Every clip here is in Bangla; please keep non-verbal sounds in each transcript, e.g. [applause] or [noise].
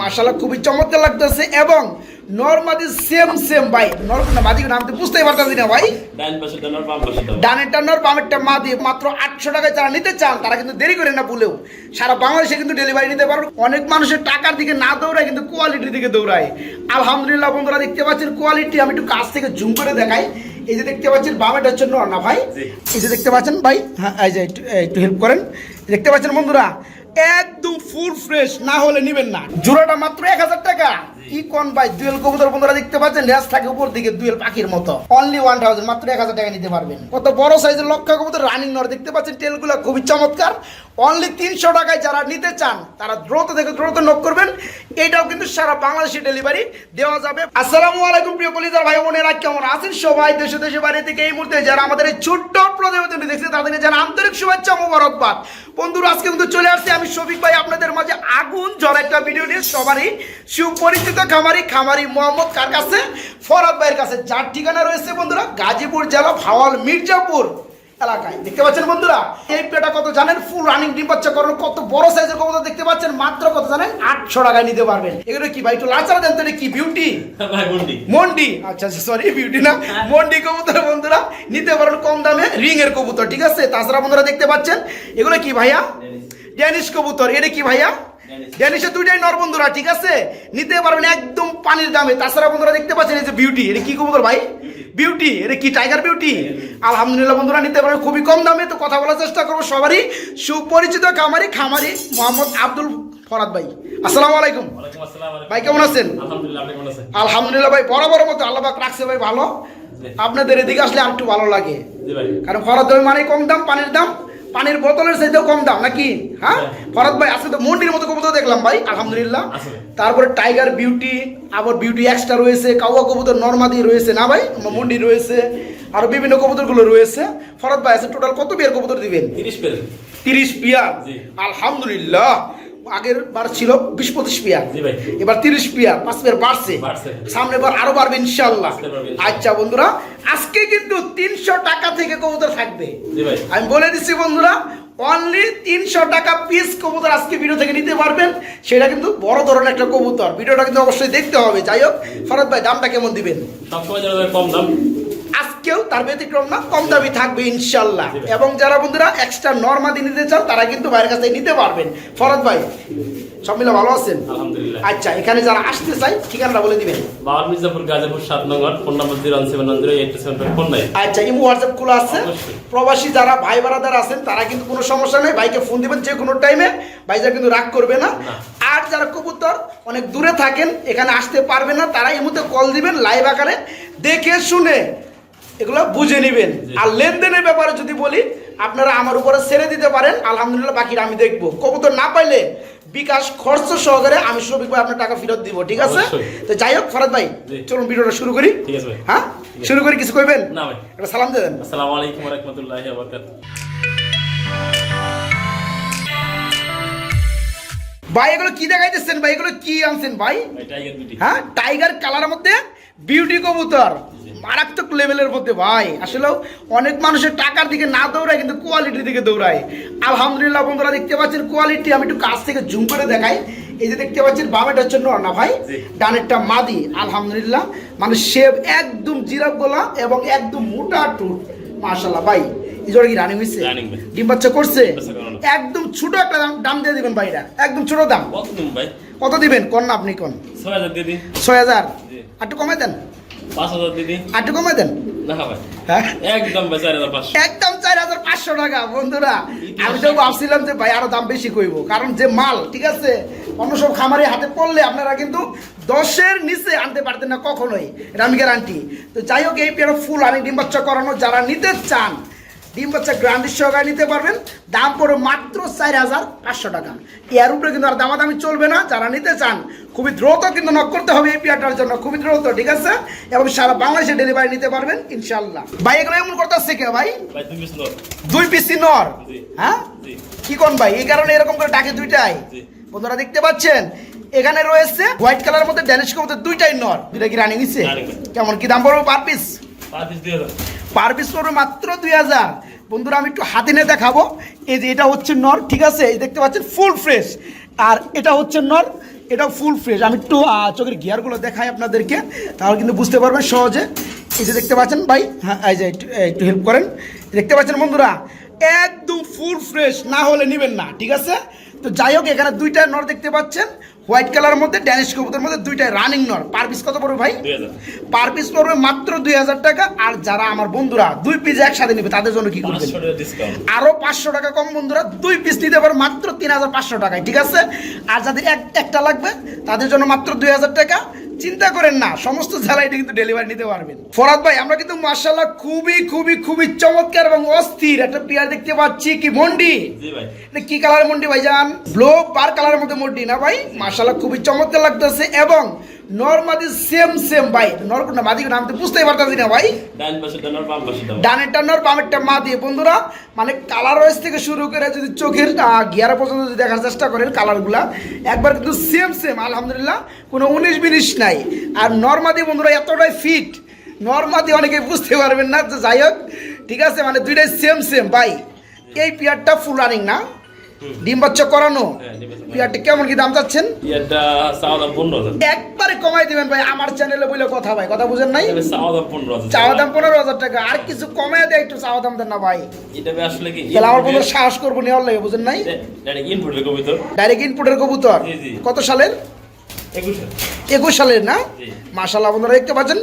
মাশাআল্লাহ খুবই চমৎকার লাগতেছে এবং নরমাদি সেম সেম ভাই। নর না মাদি নাম তো বুঝতেই পারতাছি না ভাই। ডান পাশে বাম পাশে ডানার ডানেরটা নর বামেরটা মাদি। মাত্র আটশো টাকায় যারা নিতে চান তারা কিন্তু দেরি করে না ভুলেও। সারা বাংলাদেশে কিন্তু ডেলিভারি নিতে পারবেন অনেক মানুষের টাকার দিকে না দৌড়ায় কিন্তু কোয়ালিটির দিকে দৌড়ায়। আলহামদুলিল্লাহ বন্ধুরা দেখতে পাচ্ছেন কোয়ালিটি আমি একটু কাছ থেকে জুম করে দেখাই। এই যে দেখতে পাচ্ছেন বামেটা হচ্ছে নর না ভাই? এই যে দেখতে পাচ্ছেন ভাই? হ্যাঁ এই যে একটু একটু হেল্প করেন। দেখতে পাচ্ছেন বন্ধুরা একদম ফুল ফ্রেশ না হলে নিবেন না। জোড়াটা মাত্র এক হাজার টাকা। কবুতর বন্ধুরা দেখতে পাচ্ছেন? লেজ থাকে উপর দিকে পাখির মতো। অনলি ওয়ান থাউজেন্ড মাত্র এক হাজার টাকা নিতে পারবেন। কত বড় সাইজের লক্ষা কবুতর? রানিং নর দেখতে পাচ্ছেন টেলগুলো খুবই চমৎকার। অনলি তিনশো টাকায় যারা নিতে চান, তারা দ্রুত দ্রুত নক করবেন। এটাও কিন্তু সারা বাংলাদেশে ডেলিভারি দেওয়া যাবে। আসসালামু আলাইকুম, প্রিয় কলিজার ভাই বোনেরা, কেমন আছেন সবাই? দেশে দেশে বাইরে থেকে এই মুহূর্তে যারা আমাদের এই ছোট্ট প্রতিবেদনটি দেখছে তাদেরকে যারা আন্তরিক শুভেচ্ছা মোবারকবাদ। বন্ধুরা, আজকে কিন্তু চলে আসছি আমি শফিক ভাই আপনাদের মাঝে আগুন জ্বর একটা ভিডিও নিয়ে। সবারই সুপরিচিত খামারি খামারি মোহাম্মদ কার কাছে? ফরাদ ভাইয়ের কাছে। যার ঠিকানা রয়েছে বন্ধুরা গাজীপুর জেলা ভাওয়াল মির্জাপুর এলাকায়। দেখতে পাচ্ছেন বন্ধুরা এই পেটা কত জানেন? ফুল রানিং ডিম বাচ্চা করানো কত বড় সাইজের কবুতর দেখতে পাচ্ছেন? মাত্র কত জানেন? আটশো টাকায় নিতে পারবেন। এগুলো কি ভাই একটু লাচারা দেন তো এটা কি বিউটি মন্ডি আচ্ছা সরি বিউটি না। মন্ডি কবুতর বন্ধুরা নিতে পারেন কম দামে রিং এর কবুতর ঠিক আছে? তাছাড়া বন্ধুরা দেখতে পাচ্ছেন এগুলো কি ভাইয়া? ড্যানিশ কবুতর। এটা কি ভাইয়া? ড্যানিশ। দুইটাই নর বন্ধুরা ঠিক আছে? নিতে পারবেন একদম পানির দামে। তাছাড়া বন্ধুরা দেখতে পাচ্ছেন এই যে বিউটি এটা কি কবুতর ভাই? বিউটি এটা কি টাইগার বিউটি আলহামদুলিল্লাহ বন্ধুরা নিতে পারবেন খুবই কম দামে। তো কথা বলার চেষ্টা করব সবারই। সুপরিচিত খামারি খামারি মোহাম্মদ আব্দুল ফরাদ ভাই। আসসালামু আলাইকুম। ভাই কেমন আছেন? আলহামদুলিল্লাহ ভাই বরাবর মতো আল্লাহ রাখছে ভাই ভালো। আপনাদের এদিকে আসলে আর একটু ভালো লাগে। কারণ ফরাদ ভাই মানে কম দাম পানির দাম। পানির বোতলের চাইতেও কম দাম নাকি? হ্যাঁ? হ্যাঁ। ফরাদ ভাই আজকে তো মন্ডির মতো কবুতর দেখলাম ভাই আলহামদুলিল্লাহ। তারপরে টাইগার বিউটি আবার বিউটি এক্সট্রা রয়েছে কাউয়া কবুতর নর্মাদি রয়েছে না ভাই? মন্ডি রয়েছে আর বিভিন্ন কবুতরগুলো রয়েছে। ফরাদ ভাই আছে টোটাল কত বিয়ার কবুতর দিবেন? তিরিশ পেয়ার। তিরিশ পিয়ার? আলহামদুলিল্লাহ। আগের বার ছিল বিশ পঁচিশ পিয়ার। এবার তিরিশ পিয়ার পাঁচ পিয়ার বাড়ছে। সামনে বার আরও বাড়বে ইনশাল্লাহ। আচ্ছা বন্ধুরা আজকে কিন্তু তিনশো টাকা থেকে কবুতর থাকবে। আমি বলে দিচ্ছি বন্ধুরা অনলি তিনশো টাকা পিস কবুতর আজকে ভিডিও থেকে নিতে পারবেন। সেটা কিন্তু বড় ধরনের একটা কবুতর। ভিডিওটা কিন্তু অবশ্যই দেখতে হবে। যাই হোক ফরাদ ভাই দামটা কেমন দিবেন? সবসময় কম দাম। আজকেও তার ব্যতিক্রম না কম দামি থাকবে ইনশাল্লাহ। এবং যারা বন্ধুরা এক্সট্রা নর্মাদি নিতে চান তারা কিন্তু বাইরের কাছে নিতে পারবেন। ফরদ ভাই সব মিলে ভালো আছেন? আচ্ছা এখানে যারা আসতে চাই বলে দিবেন। বাবার মির্জাপুর গাজীপুর সাত নম্বর phone number zero seven one zero eight seven phone নাই? আচ্ছা ইমো হোয়াটসঅ্যাপ খোলা আছে। প্রবাসী যারা ভাই বারাদার আছেন তারা কিন্তু কোনো সমস্যা নেই। ভাইকে ফোন দিবেন যে কোনো টাইমে ভাইজার কিন্তু রাগ করবে না। আর যারা কবুতর অনেক দূরে থাকেন এখানে আসতে পারবে না তারা এই মুহূর্তে কল দিবেন লাইভ আকারে। দেখে শুনে। এগুলো বুঝে নেবেন। আর লেনদেনের ব্যাপারে যদি বলি আপনারা আমার উপরে ছেড়ে দিতে পারেন আলহামদুলিল্লাহ বাকিটা আমি দেখব। কবুতর না পাইলে বিকাশ খরচ সহকারে আমি শ্রমিক ভাই আপনার টাকা ফেরত দিব ঠিক আছে? তো যাই হোক ফরাদ ভাই চলুন ভিডিওটা শুরু করি। ঠিক আছে হ্যাঁ? শুরু করি কিছু কইবেন? না ভাই। একটা সালাম দেন। আসসালামু আলাইকুম ওয়া রাহমাতুল্লাহি ওয়া বারাকাতুহু। ভাই এগুলো কি দেখাইতেছেন ভাই? এগুলো কি আনছেন ভাই? হ্যাঁ টাইগার কালারের মধ্যে বিউটি কবুতর। মারাত্মক লেভেলের মধ্যে ভাই। আসলেও অনেক মানুষের টাকার দিকে না দৌড়ায় কিন্তু কোয়ালিটির দিকে দৌড়ায়। আলহামদুলিল্লাহ বন্ধুরা দেখতে পাচ্ছেন কোয়ালিটি আমি একটু কাছ থেকে জুম করে দেখাই। এই যে দেখতে পাচ্ছেন বামেটা হচ্ছে না ভাই। ডানেরটা মাদি। আলহামদুলিল্লাহ মানে শেপ একদম জিরাফ গোলা এবং একদম মোটা টুট মাশাল্লাহ ভাই। এই জোড়া কি রানিং হয়েছে ডিম বাচ্চা করছে? একদম ছোট একটা দাম দাম দিয়ে দিবেন ভাইরা। একদম ছোট দাম। কত দিন ভাই? কত দিবেন? কোন না আপনি কোন? ছয় হাজার জি। আটটু কমাই দেন। কমাই হ্যাঁ? পাঁচশো। একদম চার হাজার পাঁচশো টাকা বন্ধুরা। আমি তো ভাবছিলাম যে ভাই আরও দাম বেশি কইব। কারণ যে মাল ঠিক আছে? অন্য সব খামারে হাতে পড়লে আপনারা কিন্তু দশের নিচে আনতে পারতেন না কখনোই। এটা আমি গ্যারান্টি তো যাই হোক এই পেয়ারা ফুল আনি ডিম বাচ্চা করানো যারা নিতে চান ডিম বাচ্চা গ্রান্ডির সহকারে নিতে পারবেন। দাম পড়ে মাত্র চার হাজার পাঁচশো টাকা। এর উপরে কিন্তু আর দামাদামি চলবে না। যারা নিতে চান খুবই দ্রুত কিন্তু নক করতে হবে এই পেয়ারটার জন্য। খুবই দ্রুত ঠিক আছে? এবং সারা বাংলাদেশে ডেলিভারি নিতে পারবেন ইনশাল্লাহ ভাই এগুলো এমন করতেছে কে ভাই? দুই পিসি নর। হ্যাঁ? কি কোন ভাই? এই কারণে এরকম করে ডাকে দুইটাই। বন্ধুরা দেখতে পাচ্ছেন? এখানে রয়েছে হোয়াইট কালার মধ্যে ড্যানিশ কবুতর দুইটাই নর। দুইটা কি রানিং নিচ্ছে কেমন? কি দাম পড়বে পার পিস পাঁচ পিস হাজার। পার পিস মাত্র দুই হাজার। বন্ধুরা, আমি একটু হাতে নিয়ে দেখাবো। এই যে এটা হচ্ছে নর, ঠিক আছে? এই দেখতে পাচ্ছেন ফুল ফ্রেশ আর এটা হচ্ছে নর এটা ফুল ফ্রেশ আমি একটু চোখের গিয়ারগুলো দেখাই আপনাদেরকে, তাহলে কিন্তু বুঝতে পারবেন সহজে। এই যে দেখতে পাচ্ছেন ভাই হ্যাঁ এই যে একটু একটু হেল্প করেন। দেখতে পাচ্ছেন বন্ধুরা, একদম ফুল ফ্রেশ না হলে নেবেন না, ঠিক আছে? তো যাই হোক, এখানে দুইটা নর দেখতে পাচ্ছেন। হোয়াইট কালার মধ্যে ড্যানিশ কবুতরের মধ্যে দুইটাই রানিং নর পার পিস কত পড়বে ভাই? পার পিস পড়বে মাত্র দুই হাজার টাকা। আর যারা আমার বন্ধুরা দুই পিস একসাথে নিবে তাদের জন্য কি ডিসকাউন্ট আরও পাঁচশো টাকা কম বন্ধুরা দুই পিস নিতে পারবে মাত্র তিন হাজার পাঁচশো টাকায় ঠিক আছে? আর যাদের এক একটা লাগবে তাদের জন্য মাত্র দুই হাজার টাকা। চিন্তা করেন না সমস্ত জেলায় কিন্তু ডেলিভারি নিতে পারবেন। ফরাদ ভাই আমরা কিন্তু মার্শাল্লাহ খুবই খুবই খুবই চমৎকার এবং অস্থির একটা পেয়ার দেখতে পাচ্ছি। কি মন্ডি? কি কালার মন্ডি ভাই জান? ব্লু পার কালারের মধ্যে মন্ডি না ভাই? মার্শাল্লাহ খুবই চমৎকার লাগতেছে এবং নর্মাদি সেম সেম ভাই। মাদি তো বুঝতেই পারতাছি না ডানেরটা নর বামেরটা মা দিয়ে বন্ধুরা মানে কালার ওয়াইজ থেকে শুরু করে যদি চোখের গিয়ারা পর্যন্ত যদি দেখার চেষ্টা করেন কালারগুলা একবার কিন্তু সেম সেম আলহামদুলিল্লাহ। কোনো উনিশ বিনিশ নাই। আর নর্মাদি বন্ধুরা এতটাই ফিট নর্মাদি অনেকে বুঝতে পারবেন না তো যাই হোক ঠিক আছে মানে দুইটাই সেম সেম ভাই এই পিয়ারটা ফুল রানিং না? ডিম বাচ্চা করানো? হ্যাঁ। পিয়ারটা কেমন কি দাম চাচ্ছেন? একবারে কমাই দিবেন ভাই আমার চ্যানেলে বলে কথা ভাই কথা বুঝেন নাই? চাওয়া দাম পনেরো হাজার। টাকা আর কিছু কমাই দেয় একটু চাওয়া দাম দেন না ভাই। এটা আসলে কি তাহলে আমার বন্ধু সাহস করব নেওয়ার লাগে বুঝেন নাই? এটা ইনপুটের কবিতর। ডাইরেক্ট ইনপুটের কবুতর। কত সালের? একুশে সালের না? মাসাল্লাহ আপনারা দেখতে পাচ্ছেন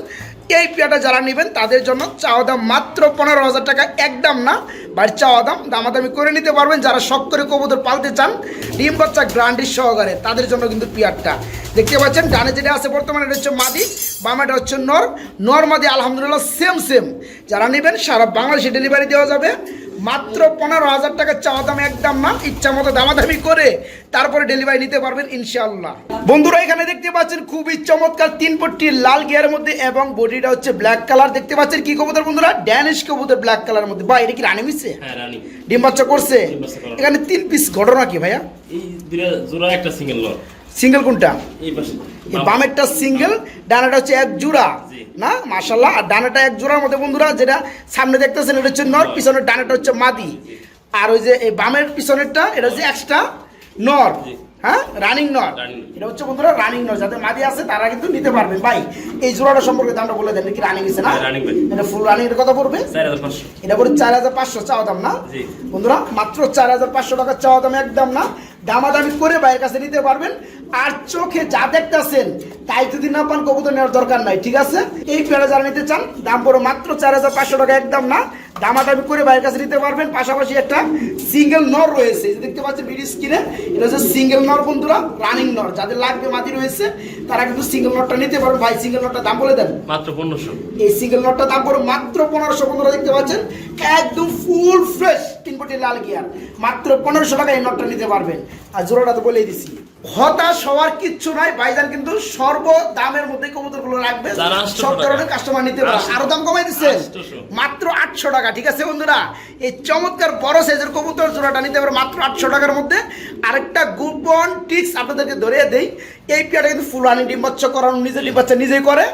এই পেয়াটা যারা নেবেন তাদের জন্য চাওয়া দাম মাত্র পনেরো হাজার টাকা একদম না? বাড়ির চাওয়া দাম, দামাদামি করে নিতে পারবেন। যারা শখ করে কবুতর পালতে চান, ডিম বাচ্চা গ্রান্ডির সহকারে, তাদের জন্য কিন্তু পিয়ারটা। দেখতে পাচ্ছেন, ডানে যেটা আছে বর্তমানে এটা হচ্ছে মাদি বামাটা হচ্ছে নর। নর, মাদি, আলহামদুলিল্লাহ সেম সেম যারা নেবেন, সারা বাংলাদেশে ডেলিভারি দেওয়া যাবে। মাত্র পনেরো হাজার টাকা চাওয়া দাম, একদম না ইচ্ছা মতো দামাদামি করে তারপরে ডেলিভারি নিতে পারবেন, ইনশাআল্লাহ। বন্ধুরা, এখানে দেখতে পাচ্ছেন, খুবই চমৎকার তিন পট্টি লাল গিয়ারের মধ্যে এবং বডিটা হচ্ছে ব্ল্যাক কালার দেখতে পাচ্ছেন কি কবুতর বন্ধুরা? ড্যানিশ কবুতর ব্ল্যাক কালারের মধ্যে। বা এটা কি রানি মিশছে হ্যাঁ রানি। ডিম বাচ্চা করছে। এখানে তিন পিস ঘটনা কি ভাইয়া? এই দুটা জোড়া একটা সিঙ্গেল লট সিঙ্গেল কোনটা? এই পাশে। বামেরটা সিঙ্গেল ডানাটা হচ্ছে এক জোড়া। না? মাশাল্লাহ আর ডানাটা এক জোড়ার মধ্যে বন্ধুরা যেটা সামনে দেখতেছেন এটা হচ্ছে নর পিছনের ডানাটা হচ্ছে মাদি। আর ওই যে এই বামের পিছনেরটা এটা হচ্ছে এক্সট্রা নর। হ্যাঁ? রানিং নর এটা হচ্ছে বন্ধুরা রানিং নর যাদের মাদি আছে তারা কিন্তু নিতে পারবে ভাই এই জোড়াটা সম্পর্কে দামটা বলে দেন কি রানিং আছে না? হ্যাঁ। এটা ফুল রানিং এর কথা পড়বে? পাঁচশো। এটা পড়ে চার হাজার পাঁচশো চাওয়া দাম না? বন্ধুরা মাত্র চার হাজার পাঁচশো টাকা চাওয়া দাম একদম না। দামাদামি করে বাইরের কাছে নিতে পারবেন। আর চোখে যা দেখতেছেন তাই যদি না পান কবুতর নেওয়ার দরকার নাই ঠিক আছে? এই পেয়ারা যারা নিতে চান দাম পড়ো মাত্র চার হাজার পাঁচশো টাকা একদম না। দামাদামি করে বাইরের কাছে নিতে পারবেন। পাশাপাশি একটা সিঙ্গেল নর রয়েছে। দেখতে পাচ্ছেন বিডি স্ক্রিনে এটা হচ্ছে সিঙ্গেল নর বন্ধুরা রানিং নর। যাদের লাগবে মাদি রয়েছে তারা কিন্তু সিঙ্গেল নরটা নিতে পারবেন। ভাই সিঙ্গেল নরটা দাম বলে দেন। মাত্র পনেরোশো। এই সিঙ্গেল নটটা দাম পড়ে মাত্র পনেরোশো পনেরো দেখতে পাচ্ছেন? একদম ফুল ফ্রেশ তিন কোটি লাল গিয়ার মাত্র পনেরোশো টাকা এই নটটা নিতে পারবেন। আর জোড়াটা তো বলেই দিছি। হতাশ হওয়ার কিচ্ছু নাই ভাইজান কিন্তু সর্ব দামের মধ্যে কবুতরগুলো রাখবে। সব ধরনের কাস্টমার নিতে পারে। আরও দাম কমাই দিচ্ছে মাত্র আটশো টাকা ঠিক আছে বন্ধুরা? এই চমৎকার বড় সাইজের কবুতর জোড়াটা নিতে পারে মাত্র আটশো টাকার মধ্যে। আরেকটা গোপন টিক্স আপনাদেরকে ধরিয়ে দেই। এই পেয়ারটা কিন্তু ফুলানি ডিম বাচ্চা করানো নিজে নিজেই করে।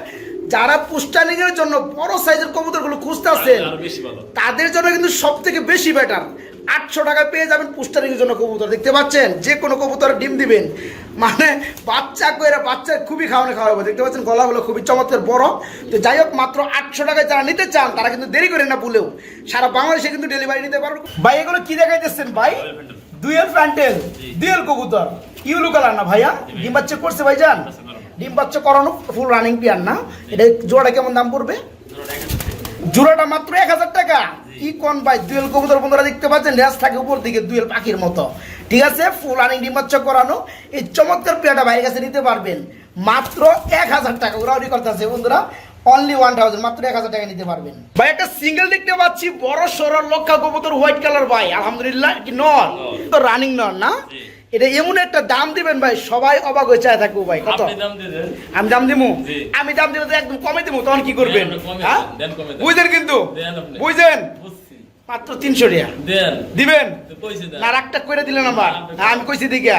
যারা পুষ্টানিং এর জন্য বড় সাইজের কবুতরগুলো খুঁজতেছেন তাদের জন্য কিন্তু সব থেকে বেশি বেটার আটশো টাকায় পেয়ে যাবেন পুষ্টারিংয়ের জন্য কবুতর দেখতে পাচ্ছেন? যে কোনো কবুতরে ডিম দিবেন। মানে বাচ্চা করে বাচ্চা খুবই খাওয়ানো খাওয়াবো দেখতে পাচ্ছেন গলাগুলো খুবই চমৎকার বড়। তো যাই হোক মাত্র আটশো টাকায় যারা নিতে চান তারা কিন্তু দেরি করে না ভুলেও। সারা বাংলাদেশে কিন্তু ডেলিভারি নিতে পারবেন। ভাই এগুলো কি দেখাইতেছেন ভাই। দুয়েল প্যান্টেল জি। দুয়েল কবুতর। ইউলু কালার না ভাইয়া? ডিম বাচ্চা করছে ভাই যান। ডিম বাচ্চা করানো ফুল রানিং পিয়ার না? এটা জোড়াটা কেমন দাম পড়বে? জোড়াটা মাত্র এক হাজার টাকা। কি কোন ভাই দুয়েল কবুতর বন্ধুরা দেখতে পাচ্ছেন রেস থাকে উপর দিকে দুয়েল পাখির মতো। ঠিক আছে ফুল আনি ডিমাচ্ছ করানো। এই চমৎকার পেয়াটা বাইরের কাছে নিতে পারবেন। মাত্র এক হাজার টাকা উড়াউড়ি করতেছে বন্ধুরা। অনলি ওয়ান থাউজেন্ড মাত্র এক হাজার টাকা নিতে পারবেন। ভাই একটা সিঙ্গেল দেখতে পাচ্ছি বড় সরল লক্ষা কবুতর হোয়াইট কালার ভাই। আলহামদুলিল্লাহ কি নর? তো রানিং নন না। এটা এমন একটা দাম দিবেন ভাই সবাই অবাক হয়ে চায় থাকব ভাই কত? আমি দাম দিমু? আমি দাম দিব তো একদম কমে দিবো তখন কি করবেন? হ্যাঁ। বুঝলেন কিন্তু? বুঝলেন? মাত্র তিনশো দেন। দিবেন? না রাগটা করে দিলেন আমার। হ্যাঁ, আমি কইছি দিকে।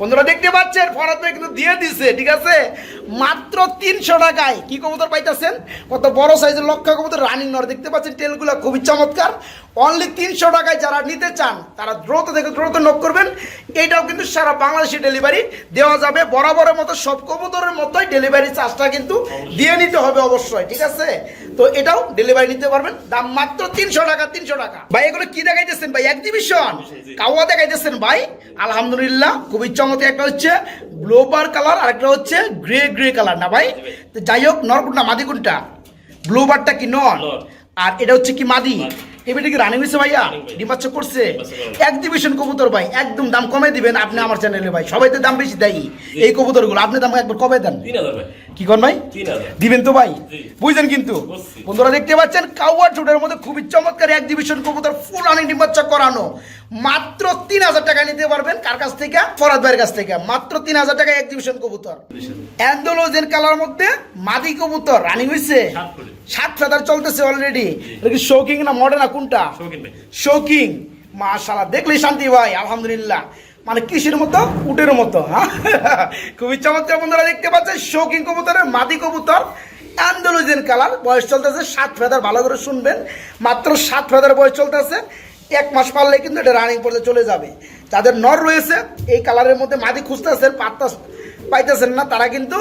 বন্ধুরা দেখতে পাচ্ছেন ফরাদ ভাই কিন্তু দিয়ে দিছে ঠিক আছে? মাত্র তিনশো টাকায়। কি কবুতর পাইতেছেন? কত বড় সাইজের লক্ষা কবুতর রানিং নর। দেখতে পাচ্ছেন টেলগুলো খুবই চমৎকার। অনলি তিনশো টাকায় যারা নিতে চান তারা দ্রুত থেকে দ্রুত নক করবেন। এটাও কিন্তু সারা বাংলাদেশে ডেলিভারি দেওয়া যাবে। বরাবরের মতো সব কবুতরের মতোই ডেলিভারি চার্জটা কিন্তু দিয়ে নিতে হবে অবশ্যই ঠিক আছে? তো এটাও ডেলিভারি নিতে পারবেন। দাম মাত্র তিনশো টাকা তিনশো টাকা। ভাই এগুলো কি দেখাইতেছেন ভাই? এক্সিবিশন কাওয়া দেখাইতেছেন ভাই। আলহামদুলিল্লাহ খুবই চমৎকার একটা হচ্ছে ব্লোবার কালার আর একটা হচ্ছে গ্রে গ্রে কালার না ভাই? তো যাই হোক নরকুন্ডা মাদি কোনটা? ব্লোবারটা কি নন নর। আর এটা হচ্ছে কি মাদি। এবারে কি রানিং হয়েছে ভাইয়া? রানিং করছে? ডিম্বাচ্ছা করানো। এক্সিবিশন কবুতর ভাই একদম দাম কমে দিবেন আপনি আমার চ্যানেলে ভাই। সবাই তো দাম বেশি দেয়। এই কবুতরগুলো আপনি দাম একবার কমে দেন। কি কর ভাই? দিবেন তো ভাই। বুঝলেন কিন্তু? বন্ধুরা দেখতে পাচ্ছেন কাউয়ার ঠোঁটের মধ্যে খুবই চমৎকার এক্সিবিশন কবুতর ফুল আনি ডিম্বাচ্চা করানো। মাত্র তিন হাজার টাকা নিতে পারবেন কার কাছ থেকে? ফরাদ ভাইয়ের কাছ থেকে। মাত্র তিন হাজার টাকা এক্সিবিশন কবুতর। অ্যান্ডোলোজের কালার মধ্যে মাদি কবুতর রানিং হয়েছে সাত ফেদার চলতেছে অলরেডি এটা কি শৌকিং না মডার্ন কোনটা? শৌকিং মাশাল্লাহ দেখলেই শান্তি ভাই আলহামদুলিল্লাহ। মানে কৃষির মতো? উটের মতো হ্যাঁ? খুবই চমৎকার বন্ধুরা দেখতে পাচ্ছেন শৌকিং কবুতরের মাদি কবুতর অ্যান্ডোলজিয়ান কালার। বয়স চলতেছে সাত ফেদার ভালো করে শুনবেন। মাত্র সাত ফেদার বয়স চলতেছে। এক মাস পারলে কিন্তু এটা রানিং পর্যন্ত চলে যাবে। যাদের নর রয়েছে এই কালারের মধ্যে মাদি খুঁজতেছেন পাত্তা পাইতেছেন না তারা কিন্তু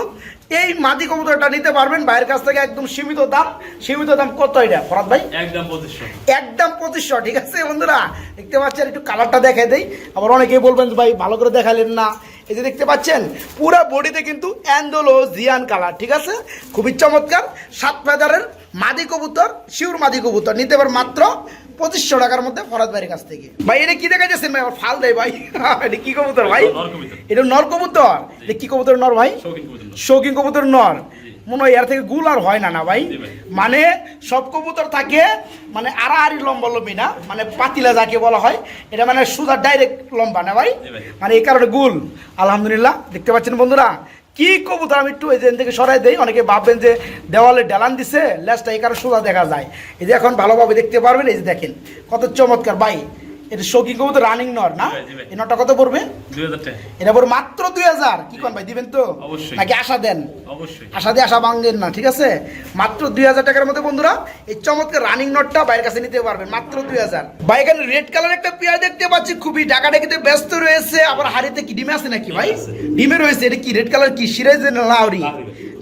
এই মাদি কবুতরটা নিতে পারবেন বাইরের কাছ থেকে একদম সীমিত দাম। সীমিত দাম কত এটা ফরাদ ভাই? একদম পঁচিশশো। একদম পঁচিশশো ঠিক আছে বন্ধুরা? দেখতে পাচ্ছেন একটু কালারটা দেখাই দেই। আবার অনেকেই বলবেন ভাই ভালো করে দেখালেন না। এই যে দেখতে পাচ্ছেন পুরো বডিতে কিন্তু অ্যান্ডোলো জিয়ান কালার ঠিক আছে? খুবই চমৎকার সাত ফেদারের মাদি কবুতর শিউর মাদি কবুতর। নিতে পার মাত্র পঁচিশশো টাকার মধ্যে ফরাদ ভাইয়ের কাছ থেকে। ভাই এটা কি দেখাইতেছেন ভাই? আমার ফাল দেয় ভাই। [laughs] এটা কি কবুতর ভাই? এটা নর কবুতর? এটা কি কবুতর নর ভাই? শৌখিন কবুতর নর। শৌখিন কবুতর নর। মনে হয় এর থেকে গুল আর হয় না না ভাই। মানে সব কবুতর থাকে মানে আড়াআড়ি লম্বা লম্বি না মানে পাতিলা যাকে বলা হয় এটা মানে সুদা ডাইরেক্ট লম্বা না ভাই? ভাই। মানে এই কারণে গুল। আলহামদুলিল্লাহ দেখতে পাচ্ছেন বন্ধুরা? কি কবুতর আমি একটু এজেন্ট থেকে সরাই দেই। অনেকে ভাববেন যে দেওয়ালে ডালান দিছে, লেজটা এই কারণে সোজা দেখা যায়। এই যে এখন ভালোভাবে দেখতে পারবেন, এই যে দেখেন, কত চমৎকার। ভাই এটা শৌখিন কবুতর রানিং নর না? এই নরটা কত পড়বে? দুই হাজার টাকা। এটা পড়বে মাত্র দুই হাজার। কি কোন ভাই দিবেন তো? অবশ্যই। নাকি আশা দেন? অবশ্যই। আশা দিয়ে আশা ভাঙবেন না ঠিক আছে? মাত্র দুই হাজার টাকার মধ্যে বন্ধুরা এই চমৎকার রানিং নোটটা বাইরের কাছে নিতে পারবেন মাত্র দুই হাজার। ভাই এখানে রেড কালার একটা পেয়ার দেখতে পাচ্ছি খুবই ডাকাডাকিতে ব্যস্ত রয়েছে। আবার হাড়িতে কি ডিমে আছে নাকি ভাই? ডিমে রয়েছে এটা কি রেড কালার কি? সিরাইজের না লাহরি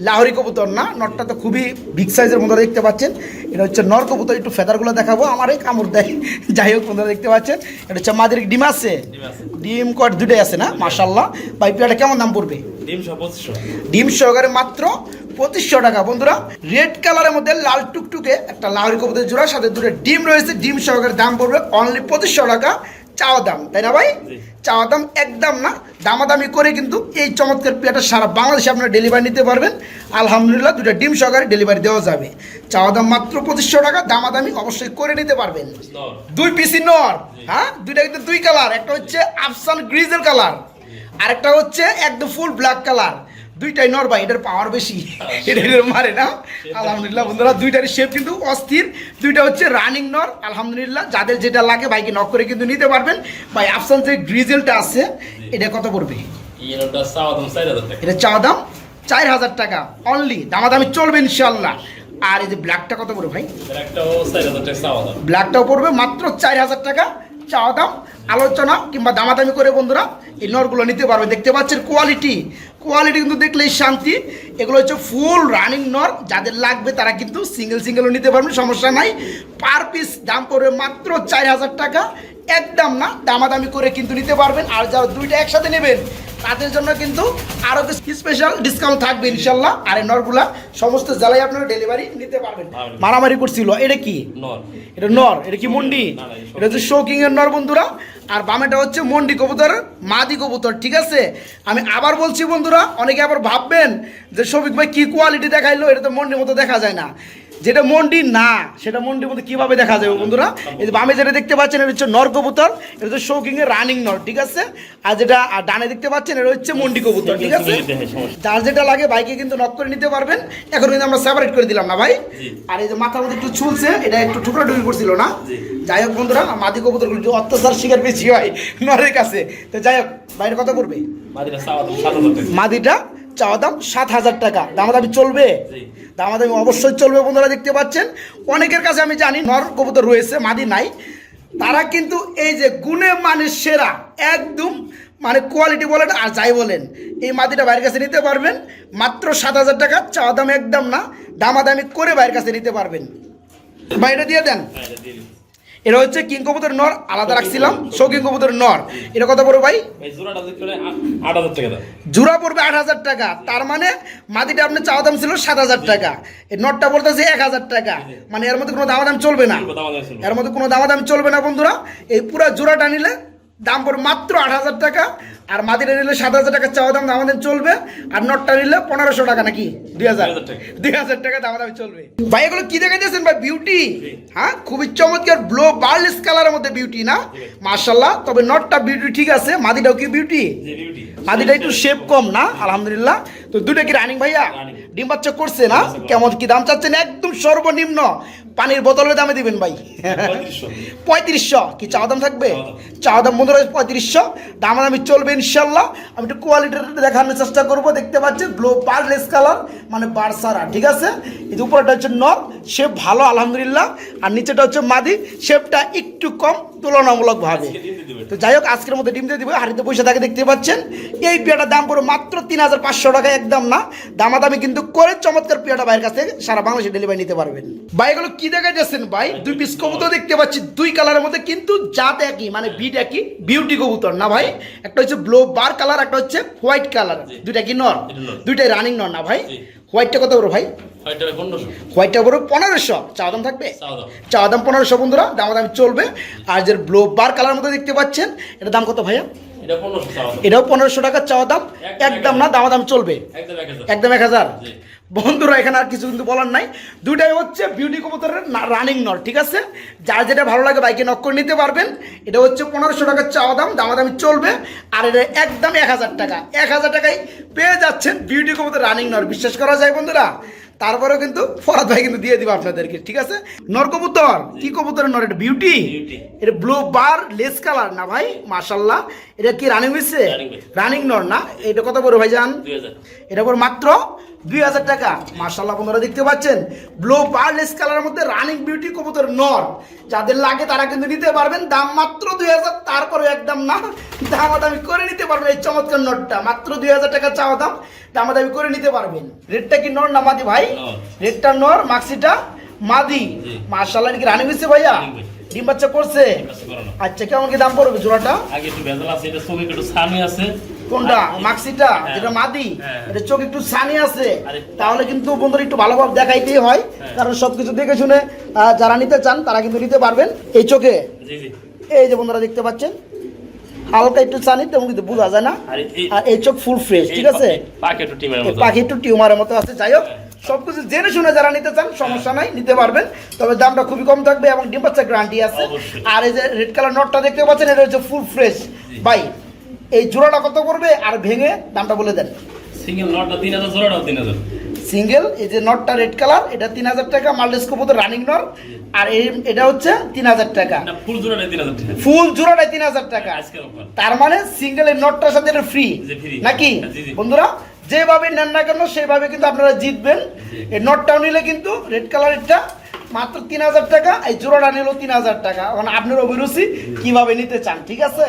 লাহোরি কবুতর না নটটা তো খুবই বিগ সাইজের মধ্যে দেখতে পাচ্ছেন। এটা হচ্ছে নর কবুতর একটু ফেদারগুলো দেখাবো আমার এই কামড় দেয়। [laughs] যাই হোক বন্ধুরা দেখতে পাচ্ছেন এটা হচ্ছে মাদের ডিম আছে। ডিম কট দুটাই আছে না মাশাল্লাহ ভাই পেয়ারটা কেমন দাম পড়বে? ডিম সহকারে মাত্র পঁচিশশো টাকা বন্ধুরা। রেড কালারের মধ্যে লাল টুকটুকে একটা লাহরি কবুতরের জোড়ার সাথে দুটো ডিম রয়েছে ডিম সহকারে দাম পড়বে অনলি পঁচিশশো টাকা। চাওয়া দাম তাই না ভাই। চাওয়া দাম একদম না দামাদামি করে কিন্তু এই চমৎকার পেয়ারটা সারা বাংলাদেশে আপনারা ডেলিভারি নিতে পারবেন। আলহামদুলিল্লাহ দুটো ডিম সহকারে ডেলিভারি দেওয়া যাবে। চাওয়া দাম মাত্র পঁচিশশো টাকা দামাদামি অবশ্যই করে নিতে পারবেন। দুই পিসি নর হ্যাঁ? দুইটা কিন্তু দুই কালার একটা হচ্ছে আফসান গ্রিজের কালার আরেকটা হচ্ছে একদম ফুল ব্ল্যাক কালার দুইটাই নর ভাই এটার পাওয়ার বেশি। এটা এটার মারে না। আলহামদুলিল্লাহ বন্ধুরা দুইটার শেপ কিন্তু অস্থির। দুইটা হচ্ছে রানিং নর আলহামদুলিল্লাহ। যাদের যেটা লাগে বাইকে নক করে কিন্তু নিতে পারবেন। ভাই আফসান যে গ্রিজেলটা আছে। এটা কত পড়বে? ইয়েলোটা চাওয়া দাম চার হাজার টাকা। এটা চাওয়া দাম চার হাজার টাকা। অনলি দামাদামি চলবে ইনশাল্লাহ আর এই যে ব্ল্যাকটা কত পড়বে ভাই? ব্ল্যাকটাও পড়বে মাত্র চার হাজার টাকা। চাওয়া দাম আলোচনা কিংবা দামাদামি করে বন্ধুরা এই নরগুলো নিতে পারবে। দেখতে পাচ্ছেন কোয়ালিটি কোয়ালিটি কিন্তু দেখলেই শান্তি। এগুলো হচ্ছে ফুল রানিং নর যাদের লাগবে তারা কিন্তু সিঙ্গেল সিঙ্গেলও নিতে পারবেন সমস্যা নাই। পার পিস দাম পড়বে মাত্র চার হাজার টাকা। একদম না, দামাদামি করে কিন্তু নিতে পারবেন। আর যারা দুইটা একসাথে নেবেন তাদের জন্য কিন্তু আরও স্পেশাল ডিসকাউন্ট থাকবে ইনশাল্লাহ। আর এই নরগুলা সমস্ত জেলায় আপনারা ডেলিভারি নিতে পারবেন। মারামারি করছিল। এটা কি? এটা নর। এটা কি মন্ডি? এটা হচ্ছে শৌকিং এর নর বন্ধুরা। আর বামেটা হচ্ছে মন্ডি কবুতর মাদি কবুতর ঠিক আছে? আমি আবার বলছি বন্ধুরা অনেকে আবার ভাববেন যে শফিক ভাই কি কোয়ালিটি দেখাইলো? এটা তো মন্ডির মতো দেখা যায় না। যেটা মন্ডি না সেটা মন্ডির মধ্যে কীভাবে দেখা যাবে বন্ধুরা? এই যে বামে যেটা দেখতে পাচ্ছেন এটা হচ্ছে নর কবুতর এটা হচ্ছে শৌকিং এর রানিং নর ঠিক আছে? আর যেটা ডানে দেখতে পাচ্ছেন এটা হচ্ছে মন্ডি কবুতর ঠিক আছে? যার যেটা লাগে বাইকে কিন্তু নক করে নিতে পারবেন। এখন কিন্তু আমরা সেপারেট করে দিলাম না ভাই? আর এই যে মাথার মধ্যে একটু চুলছে এটা একটু টুকরা টুকরি করছিল না? যাই হোক বন্ধুরা মাদি কবুতরগুলো একটু অত্যাচার শিকার বেশি হয় নরের কাছে। তো যাই হোক বাইরে কত করবে মাদিরা চাওয়া দাম সাত হাজার টাকা। দাম দামাদামি চলবে। দামাদামি অবশ্যই চলবে বন্ধুরা, দেখতে পাচ্ছেন। অনেকের কাছে আমি জানি, নর কবুতর রয়েছে, মাদি নাই। তারা কিন্তু এই যে গুণে মানে সেরা, একদম মানে কোয়ালিটি বলেন আর যাই বলেন, এই মাদিটা বাইরের কাছে নিতে পারবেন। মাত্র সাত হাজার টাকা, চাওয়া দাম একদম না, দামাদামি করে বাইরের কাছে নিতে পারবেন। বাইরে দিয়ে দেন। হ্যাঁ এটা হচ্ছে কিং কবুতর নর আলাদা রাখছিলাম। শৌকিং কবুতর নর এটা কত পড়বে ভাই? জোড়া পড়বে আট হাজার টাকা। তার মানে মাটিটা আপনার চাওয়া দাম ছিল সাত হাজার টাকা। এই নটটা বলতেছে এক হাজার টাকা। মানে এর মধ্যে কোনো দামাদাম চলবে না। এর মধ্যে কোনো দামাদাম চলবে না বন্ধুরা। এই পুরো জোড়াটা নিলে দাম পড়বে মাত্র আট হাজার টাকা। আর মাদিরা নিলে সাত হাজার টাকা চাওয়া দাম আমাদের চলবে। আর নটটা নিলে পনেরোশো টাকা নাকি? দুই হাজার। 2000 দুই হাজার টাকা দামাদাম চলবে। ভাই এগুলো কি দেখাইতেছেন ভাই? বিউটি হ্যাঁ? খুবই চমৎকার ব্লো বার্লিস কালারের মধ্যে বিউটি না? মার্শাল্লাহ তবে নটটা বিউটি ঠিক আছে। মাদিটাও কি বিউটি মাদিটা একটু শেপ কম না? আলহামদুলিল্লাহ। তো দুটো কি রানিং ভাইয়া। ডিম বাচ্চা করছে না? কেমন কি দাম চাচ্ছেন? একদম সর্বনিম্ন। পানির বোতলের দামে দিবেন ভাই। পঁয়ত্রিশশো। কি চাওয়া দাম থাকবে? চাওয়া দাম। বন্ধুরা পঁয়ত্রিশশো। দাম দামি চলবে ইনশাল্লাহ। আমি একটু কোয়ালিটিটা দেখানোর চেষ্টা করব। দেখতে পাচ্ছেন ব্লো বার্লেস কালার মানে বারসারা ঠিক আছে? এই উপরটা হচ্ছে নর শেপ ভালো আলহামদুলিল্লাহ। আর নিচেটা হচ্ছে মাদি শেপটা একটু কম তুলনামূলকভাবে। তো যাই হোক আজকের মধ্যে ডিম দিয়ে দিব। হাড়িতে পয়সা থাকে দেখতে পাচ্ছেন। এই পেয়াটার দাম পড়ে মাত্র তিন হাজার পাঁচশো টাকা একদম না। দামাদামি কিন্তু করে চমৎকার পেয়াটা বাইরের কাছে সারা বাংলাদেশে ডেলিভারি নিতে পারবেন। ভাই এগুলো কি দেখা যাচ্ছেন ভাই? দুই পিস কবুতর দেখতে পাচ্ছি দুই কালারের মধ্যে কিন্তু জাত একই মানে বিট একই বিউটি কবুতর না ভাই? একটা হচ্ছে ব্লো বার কালার একটা হচ্ছে হোয়াইট কালার দুইটা কি নর? দুইটাই রানিং নর না ভাই? হোয়াইটটা কত বড় ভাই? হোয়াইটটা বড় পনেরোশো। দাম থাকবে? দাম। পনেরোশো বন্ধুরা দাম চলবে। আর যে ব্লো বার কালার মধ্যে দেখতে পাচ্ছেন এটা দাম কত ভাইয়া? এটাও পনেরোশো টাকার চাওয়া দাম। একদম না দাম দাম চলবে। একদম এক হাজার। বন্ধুরা এখানে আর কিছু কিন্তু বলার নাই। দুইটাই হচ্ছে বিউটি কবুতরের রানিং নর ঠিক আছে? যার যেটা ভালো লাগে বাইকে নক করে নিতে পারবেন। এটা হচ্ছে পনেরোশো টাকার চাওয়া দাম দামাদামি চলবে। আর এটা একদম এক হাজার টাকা। এক হাজার টাকায় পেয়ে যাচ্ছেন বিউটি কবুতর রানিং নর বিশ্বাস করা যায় বন্ধুরা? তারপরেও কিন্তু ফরাদ ভাই কিন্তু দিয়ে দিব আপনাদেরকে ঠিক আছে? নর কবুতর কি কবুতর নর? এটা বিউটি এটা ব্লু বার লেস কালার না ভাই? মাশাল্লাহ এটা কি রানিং হয়েছে রানিং নর না? এটা কত বড় ভাই জান এটা পর মাত্র দুই হাজার টাকা। মার্শাল্লাহ বন্ধুরা দেখতে পাচ্ছেন? ব্লু বার্লেস কালারের মধ্যে রানিং বিউটি কবুতর নর যাদের লাগে তারা কিন্তু নিতে পারবেন। দাম মাত্র দুই হাজার তারপরে একদম না। দামাদামি করে নিতে পারবেন এই চমৎকার নটটা মাত্র দুই হাজার টাকা চাওয়া দাম। দামাদামি করে নিতে পারবেন। রেটটা কি নর না মাদি ভাই? রেটটা নর মাক্সিটা মাদি। মার্শাল্লাহ কি রানিং হয়েছে ভাইয়া? ডিম বাচ্চা করছে। আচ্ছা কেমন কি দাম পড়বে জোড়াটা? আগে একটু ভেজাল আছে এটা চোখে একটু সানি আছে। কোনটা? মাক্সিটা হ্যাঁ। যেটা মাদি? হ্যাঁ। এটা চোখ একটু সানি আছে। তাহলে কিন্তু বন্ধুরা একটু ভালোভাবে দেখাইতেই হয়। হ্যাঁ। কারণ সবকিছু দেখে শুনে যারা নিতে চান তারা কিন্তু নিতে পারবেন এই চোখে। এই যে বন্ধুরা দেখতে পাচ্ছেন হালকা একটু সানি তেমন কিন্তু বোঝা যায় না। আর এই- চোখ ফুল ফ্রেশ ঠিক আছে? পাখি একটু টিউমারের মতো আছে। যাই হোক সবকিছু জেনে শুনে যারা নিতে চান সমস্যা নাই নিতে পারবেন। তবে দামটা খুবই কম থাকবে এবং ডিম বাচ্চা গ্যারান্টি আছে। আর এই যে রেড কালার নটটা দেখতে পাচ্ছেন এটা হচ্ছে ফুল ফ্রেশ ভাই এই জোড়াটা কত করবে আর ভেঙে দামটা বলে দেন। সিঙ্গেল নটটা তিন হাজার জোড়াটাও তিন হাজার। সিঙ্গেল এই যে নটটা রেড কালার এটা তিন হাজার টাকা মাল্টেস কবুতর রানিং নট আর এই এটা হচ্ছে তিন হাজার টাকা। ফুল জোড়াটাই তিন হাজার টাকা। ফুল জোড়াটাই তিন হাজার টাকা। তার মানে সিঙ্গেল এই নটটার সাথে এটা ফ্রি নাকি? জি, জি। বন্ধুরা যেভাবে নেন না কেন সেভাবে কিন্তু আপনারা জিতবেন। এই নটটাও নিলে কিন্তু রেড কালারেরটা মাত্র তিন হাজার টাকা এই জোড়াটা নিলেও তিন হাজার টাকা। মানে আপনার অভিরুচি কীভাবে নিতে চান ঠিক আছে?